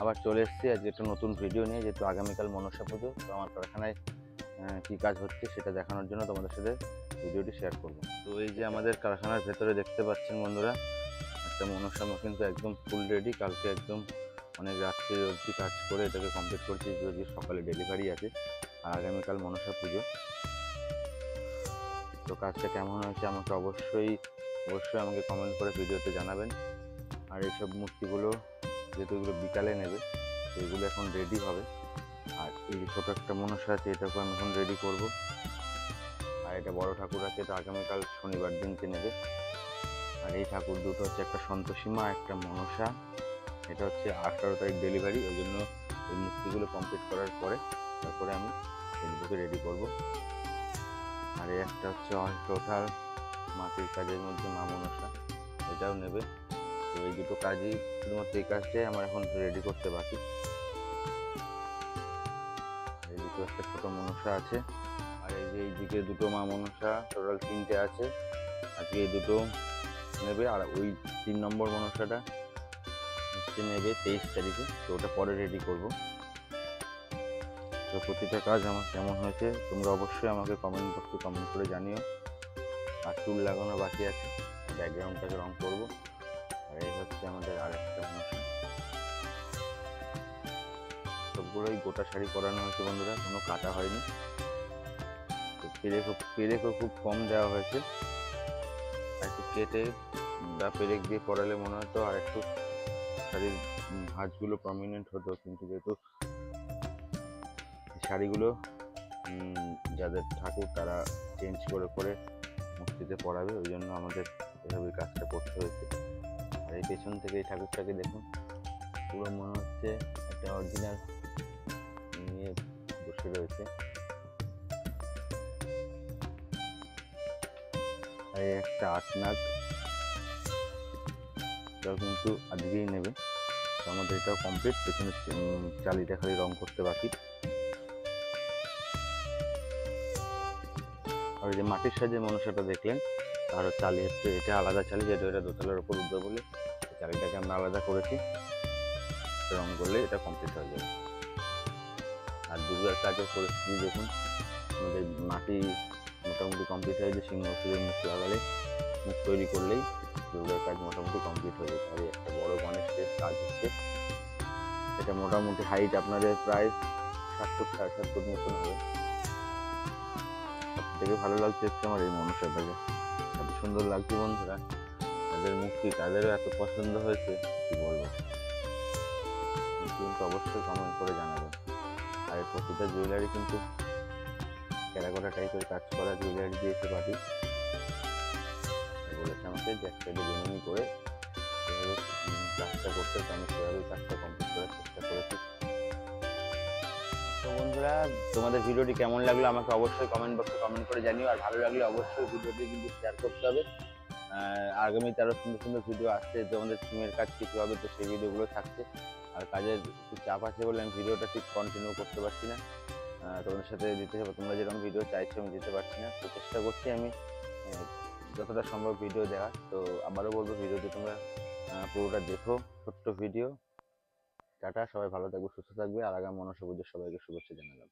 আবার চলে এসেছি আজকে একটা নতুন ভিডিও নিয়ে, যেহেতু আগামীকাল মনসা পুজো, তো আমার কারখানায় কী কাজ হচ্ছে সেটা দেখানোর জন্য তোমাদের সাথে ভিডিওটি শেয়ার করব। তো এই যে আমাদের কারখানার ভেতরে দেখতে পাচ্ছেন বন্ধুরা, একটা মনসা কিন্তু একদম ফুল রেডি কালকে একদম অনেক রাত্রি অবধি কাজ করে এটাকে কমপ্লিট করছি যদি সকালে ডেলিভারি আছে, আর আগামীকাল মনসা পুজো। তো কাজটা কেমন হয়েছে আমাকে অবশ্যই অবশ্যই আমাকে কমেন্ট করে ভিডিওতে জানাবেন। আর এইসব মূর্তিগুলো যেহেতু এগুলো বিকালে নেবে, তো এগুলো এখন রেডি হবে। আর এই যে ছোটো একটা মনসা আছে এটাকে আমি এখন রেডি করব। আর এটা বড় ঠাকুর আছে, এটা আগামীকাল শনিবার দিনকে নেবে। আর এই ঠাকুর দুটো হচ্ছে একটা সন্তোষীমা, একটা মনসা। এটা হচ্ছে আঠারো তারিখ ডেলিভারি ওই জন্য এই মূর্তিগুলো কমপ্লিট করার পরে তারপরে আমি দুটোকে রেডি করব। আর এই একটা হচ্ছে টোটাল মাটির কাজের মধ্যে মা মনসা, এটাও নেবে। তো এই দুটো কাজই শুধুমাত্র এই কাজটাই আমার এখন রেডি করতে বাকি। এই দুটো একটা ছোটো মনসা আছে। আর এই যে এইদিকে দুটো মা মনসা টোটাল তিনটে আছে। আজকে এই দুটো নেবে আর ওই তিন নম্বর মনসাটা হচ্ছে নেবে তেইশ তারিখে। তো ওটা পরে রেডি করব। তো প্রতিটা কাজ আমার কেমন হয়েছে তোমরা অবশ্যই আমাকে কমেন্ট বক্সে কমেন্ট করে জানিও। আর চুল লাগানো বাকি আছে। ব্যাকগ্রাউন্ডটাকে রং করব। আর এই হচ্ছে আমাদের আরেকটা মনসা সবগুলোই গোটা শাড়ি পরানো হয়েছে বন্ধুরা, কোনো কাটা হয়নি। তো পেরেকও পেরেকও খুব কম দেওয়া হয়েছে। একটু কেটে বা পেরেক দিয়ে পরালে মনে হতো আর একটু শাড়ির উম ভাঁজগুলো প্রমিনেন্ট হতো, কিন্তু যেহেতু শাড়িগুলো যাদের ঠাকুর তারা চেঞ্জ করে করে মূর্তিতে পরাবে, ওই জন্য আমাদের এভাবে কাজটা করতে হয়েছে। এই পেছন থেকে এই ঠাকুরটাকে দেখুন। পুরো মনে হচ্ছে একটা অরিজিনাল নিয়ে বসে রয়েছে। একটা আটনাগ, এটাও কিন্তু আজকেই নেবে। তো আমাদের এটাও কমপ্লিট পেছনে চালিটা খালি রং করতে বাকি। আর যে মাটির সাজে মনসাটা দেখলেন তার চালি হচ্ছে এটা আলাদা চালি যেটা এটা দোতলার উপর উঠবে বলে চালিটাকে আমরা আলাদা করেছি। রং করলে এটা কমপ্লিট হয়ে যাবে। আর দুর্গার কাজের পরিস্থিতি দেখুন, আমাদের মাটি মোটামুটি কমপ্লিট হয়ে যায় সিংহসুরের মুখ লাগালে, মুখ তৈরি করলেই দুর্গার কাজ মোটামুটি কমপ্লিট হয়ে যেতে আর, একটা বড় গণেশের কাজ হচ্ছে। এটা মোটামুটি হাইট আপনাদের প্রায় সাত ফুট সাড়ে সাত ফুট মতন হবে। সব থেকে ভালো লাগছে হচ্ছে আমার এই মনুষ্যটাকে। এত সুন্দর লাগছে বন্ধুরা। তাদের মুক্তি তাদেরও এত পছন্দ হয়েছে, কি বলব? কিন্তু অবশ্যই কমেন্ট করে জানাবেন আর প্রতিটা জুয়েলারি কিন্তু টেরাকোটা টাইপের কাজ করা জুয়েলারি দিয়েছে পার্টি বলেছে আমাকে যে একটা করে সেভাবে কাজটা করতে আমি সেভাবেই কাজটা কমপ্লিট করার চেষ্টা করেছি। বন্ধুরা তোমাদের ভিডিওটি কেমন লাগল আমাকে অবশ্যই কমেন্ট বক্সে কমেন্ট করে জানিও আর ভালো লাগলে অবশ্যই ভিডিওটি কিন্তু শেয়ার করতে হবে। আহ, আগামী তেরো সুন্দর সুন্দর ভিডিও আসছে তোমাদের সিমের কাজ কিছু হবে তো সেই ভিডিওগুলো থাকছে। আর কাজের একটু চাপ আছে বলে আমি ভিডিওটা ঠিক কন্টিনিউ করতে পারছি না। তোমাদের সাথে দিতে হবে তোমরা যেরকম ভিডিও চাইছো আমি দিতে পারছি না। তো চেষ্টা করছি আমি যতটা সম্ভব ভিডিও দেওয়ার। তো আবারও বলব ভিডিওটি তোমরা পুরোটা দেখো ছোট্ট ভিডিও টাটা সবাই ভালো থাকবে সুস্থ থাকবে আর আগাম মনসা পুজোর সবাইকে শুভেচ্ছা জানালাম।